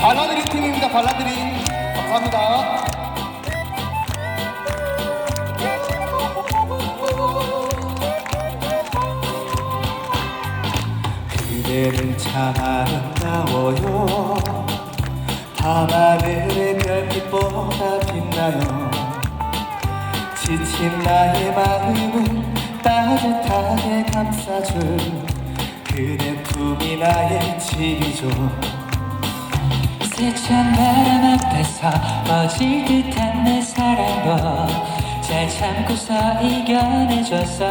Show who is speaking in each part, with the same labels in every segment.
Speaker 1: 발라드리 팀입니다. 발라드리. 감사합니다. 그대는 참 아름다워요 밤하늘의 별빛보다 빛나요 지친 나의 마음을 따뜻하게 감싸줄 그대 품이 나의 집이죠.
Speaker 2: 세찬 바람 앞에서 어질 듯한 내 사랑도 잘 참고서 이겨내줬어요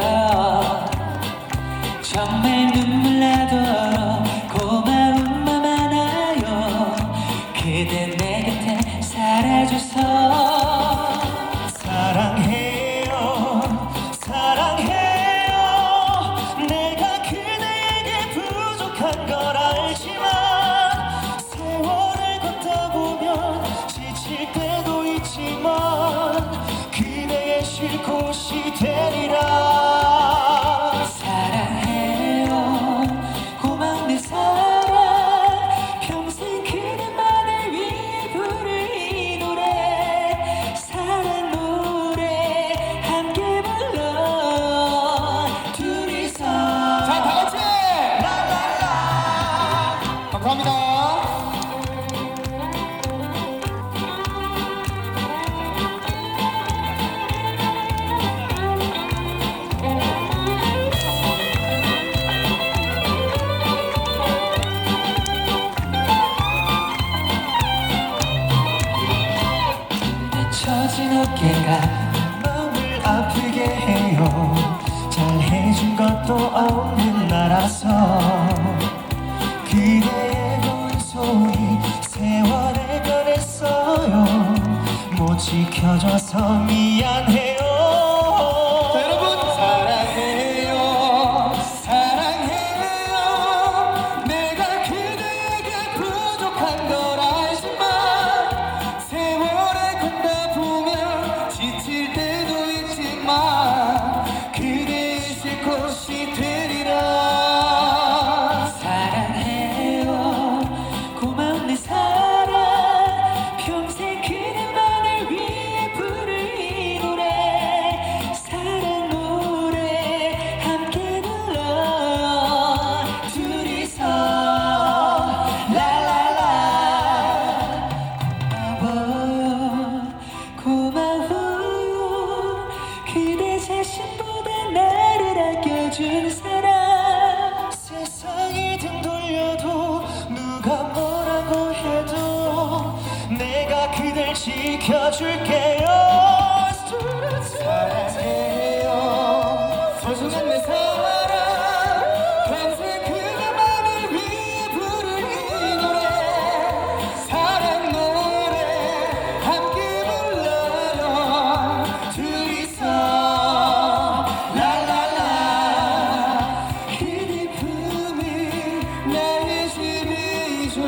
Speaker 2: 정말 눈물
Speaker 1: 부 감사합니다. 아프게 해요 잘해준 것도 없는 나라서 못 지켜줘서 미안해요. 자 여러분. 사랑해요. 사랑해요. 내가 그대에게 부족한 걸 알지만 세월에 걷다 보면 지칠 때도 있지만 그대의 쉴 곳이 되 지켜줄게요. 사랑해요. 소중한 내 사랑 평생 그대만을 위해 부를 이 노래. 사랑 노래 함께 불러요. 둘이서 라라라. 그대 품이 나의 집이죠